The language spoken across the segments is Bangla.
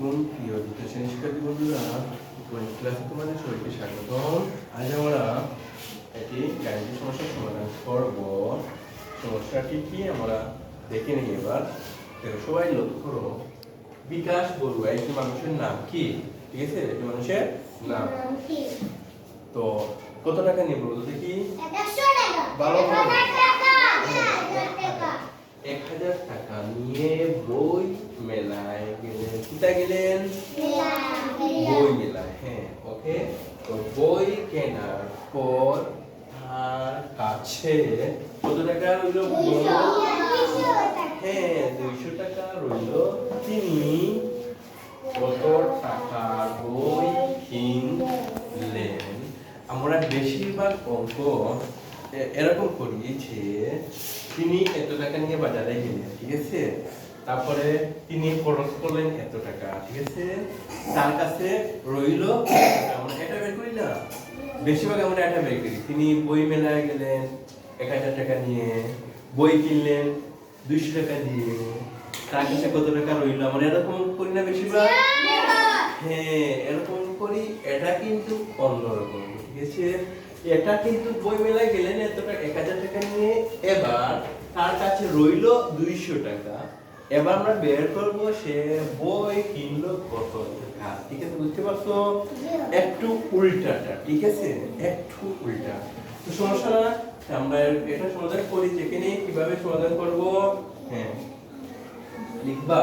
আলাইকুম প্রিয় দ্বিতীয় শিক্ষার্থী বন্ধুরা গণিত ক্লাসে তোমাদের সবাইকে স্বাগতম আজ আমরা একটি গাণিতিক সমস্যার সমাধান করব। সমস্যাটি কি? আমরা দেখে নিই এবার। দেখো সবাই লক্ষ্য করো বিকাশ বড়ুয়া একটি মানুষের নাম কি? ঠিক আছে? একটি মানুষের নাম। তো কত টাকা নিয়ে বলতো দেখি। করে। এক হাজার টাকা নিয়ে বই মেলায় গেলেন কোথায় গেলেন বই মেলায় হ্যাঁ ওকে তো বই কেনার পর তার কাছে কত টাকা রইল হ্যাঁ দুইশো টাকা রইল তিনি কত টাকার বই কিনলেন আমরা বেশিরভাগ অঙ্ক এরকম করি যে তিনি এত টাকা নিয়ে বাজারে গেলেন ঠিক আছে তারপরে তিনি খরচ করলেন এত টাকা, ঠিক আছে? তার কাছে রইল এটা বের করি না? বেশিরভাগ আমরা এটা বের করি। তিনি বই মেলায় গেলেন, এক হাজার টাকা নিয়ে, বই কিনলেন, দুইশো টাকা দিয়ে। তার কাছে কত টাকা রইল? আমরা এরকম করি না বেশিরভাগ? হ্যাঁ এরকম করি, এটা কিন্তু অন্যরকম, ঠিক আছে? এটা কিন্তু বই মেলায় গেলেন এত টাকা এক হাজার টাকা নিয়ে। এবার তার কাছে রইল দুইশো টাকা। এবার আমরা বের করব সে বই কিনলো কত টাকা? ঠিক আছে বুঝতে পারছ? একটু উল্টাটা ঠিক আছে? একটু উল্টা। তো সমস্যা না আমরা এটা সমাধান করি যেখানে কীভাবে সমাধান করব। হ্যাঁ। লিখবা।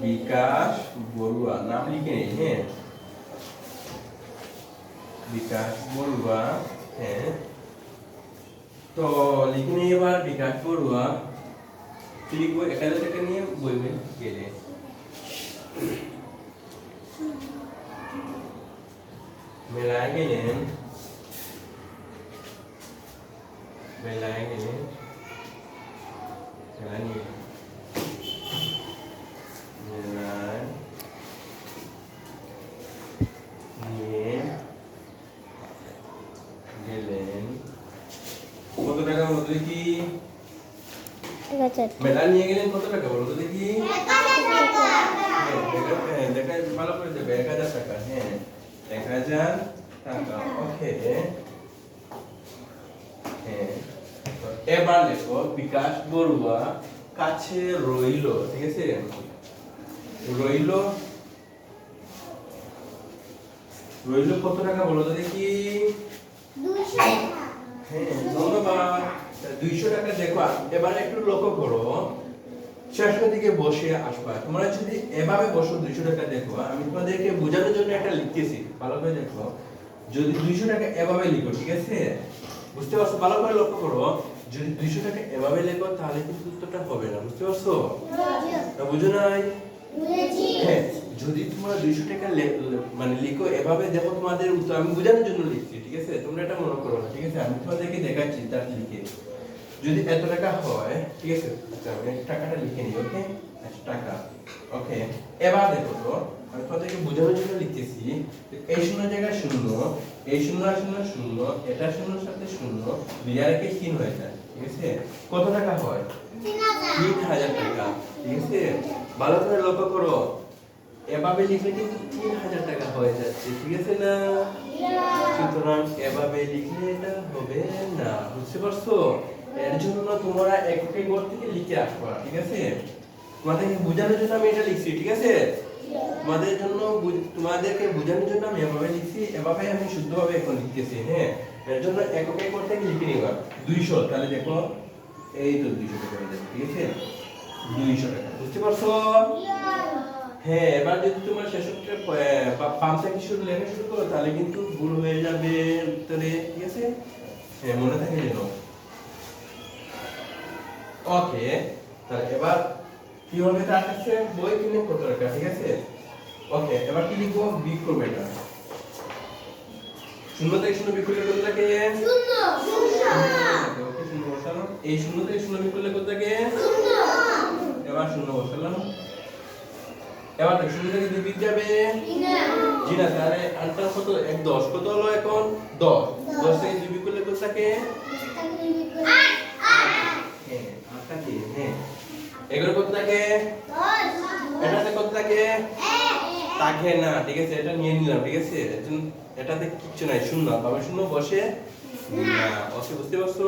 বিকাশ বড়ুয়া নাম লিখে নেই হ্যাঁ। বিকাশ বড়ুয়া হ্যাঁ। তো লিখে নিই এবার, বিকাশ বড়ুয়া। কি লিখব এক হাজার টাকা নিয়ে বইবেন গেলে। মেলায় গেলেন। মেলায় গেলেন। মেলায় নিয়ে। মেলায় নিয়ে গেলেন কত টাকা বলো তো দেখি। মেলা নিয়ে গেলেন কত টাকা বলো তো দেখি? হ্যাঁ, দেখা- হ্যাঁ, ভালো করে দেবে এক হাজার টাকা হ্যাঁ। এক হাজার টাকা ওকে। হ্যাঁ এবার লেখো বিকাশ বড়ুয়া কাছে রইল ঠিক আছে? রইল রইল কত টাকা বলো তো দেখি হ্যাঁ ধন্যবাদ। দুইশো টাকা দেখো এবার একটু লক্ষ্য করো। শেষের দিকে বসে আসবা। তোমরা যদি এভাবে বসো দুইশো টাকা দেখো আমি তোমাদেরকে বোঝানোর জন্য একটা লিখতেছি ভালো করে দেখো। যদি দুইশো টাকা এভাবে লিখো ঠিক আছে? বুঝতে পারছ? ভালো করে লক্ষ্য করো। যদি দুইশো টাকা এভাবে লেখো তাহলে কিন্তু উত্তরটা হবে না বুঝতে পারছ? বুঝো নাই? হ্যাঁ। যদি তোমরা দুইশো টাকা মানে লিখো এভাবে দেখো তোমাদের উত্তর। আমি বোঝানোর জন্য লিখছি ঠিক আছে? তোমরা এটা মনে করো না ঠিক আছে? আমি তোমাদেরকে দেখাচ্ছি তার লিখে। যদি এত টাকা হয় ঠিক আছে? আচ্ছা আমি টাকাটা লিখে নিই ওকে? আচ্ছা টাকা। ওকে এবার দেখো তো আমি তোমাদেরকে বোঝানোর জন্য লিখতেছি এই শূন্য জায়গায় শূন্য এই শূন্য আর শূন্য শূন্য এটা শূন্যর সাথে শূন্য দুই আর একে তিন হয়ে যায় ঠিক আছে? কত টাকা হয়? তিন হাজার টাকা ঠিক আছে? ভালো করে লক্ষ্য করো। এভাবে লিখলে কিন্তু তিন হাজার টাকা হয়ে যাচ্ছে, ঠিক আছে না? সুতরাং এভাবে লিখলে এটা হবে না, বুঝতে পারছ? এর জন্য তোমরা এককে ঘর থেকে লিখে আসবা, ঠিক আছে? তোমাদেরকে বোঝানোর জন্য আমি এটা লিখছি, ঠিক আছে? তোমাদের জন্য তোমাদেরকে বোঝানোর জন্য আমি এভাবে লিখছি, এভাবে আমি শুদ্ধভাবে এখন লিখতেছি হ্যাঁ? এর জন্য এককে ঘর থেকে লিখে নিবা, দুইশো, তাহলে দেখো, এই তো দুইশো টাকা হয়ে যাবে ঠিক আছে? দুইশো টাকা, বুঝতে পারছ? হ্যাঁ এবার যদি তোমার শেষকটা পাঁচ থেকে শুরু লেখা শুরু করো তাহলে কিন্তু ভুল হয়ে যাবে উত্তরে ঠিক আছে? হ্যাঁ মনে থাকে যেন। ওকে তাহলে এবার কি হবে? তার কাছে বই কিনে কত টাকা ঠিক আছে? ওকে এবার কি লিখব? বিগ করবে এটা। শূন্য থেকে শূন্য বিগ করলে কত থাকে? শূন্য। এই শূন্য থেকে শূন্য বিগ করলে কত থাকে? এবার শূন্য বসালাম এবার দেখ, শূন্য থেকে দুই বিগ যাবে। জি না তাহলে আনসার কত? এক দশ। কত হলো এখন? দশ। দশ। থেকে দুই বিগ করলে কত থাকে? হ্যাঁ হ্যাঁ। এগুলো কত থাকে? এটাতে কত থাকে? থাকে না ঠিক আছে এটা নিয়ে নিলাম ঠিক আছে? এটাতে কিচ্ছু নাই শূন্য। তবে শূন্য বসে? না। ওকে বুঝতে পারছ?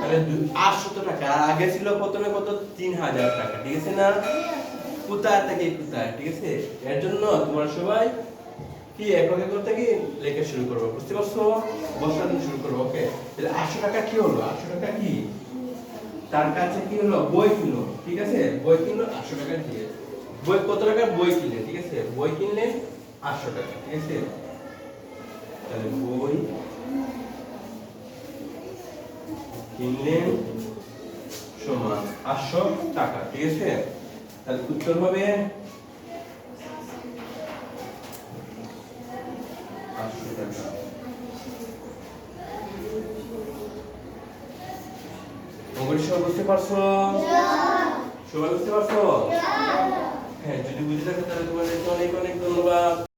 তাহলে আটশত টাকা। আগে ছিল প্রথমে কত? তিন হাজার টাকা ঠিক আছে না? কোথায় থেকে, কোথায়? ঠিক আছে? এর জন্য তোমরা সবাই কি একক একক থেকে লেখা শুরু করব, বুঝতে পারছ? বসানো শুরু করব ওকে তাহলে আটশো টাকা কি হলো? আটশো টাকা কি? তার কাছে কি হলো? বই কিনলো, ঠিক আছে? বই কিনলো, আটশো টাকা দিয়ে। বই কত টাকার বই কিনলে, ঠিক আছে? বই কিনলে আটশো টাকা, ঠিক আছে? তাহলে বই কিনলেন সমান আটশো টাকা, ঠিক আছে? তাহলে উত্তর হবে টাকা। বুঝতে পারছ? সবাই বুঝতে পারছ? হ্যাঁ যদি বুঝে থাকো তাহলে তোমাদের অনেক অনেক ধন্যবাদ।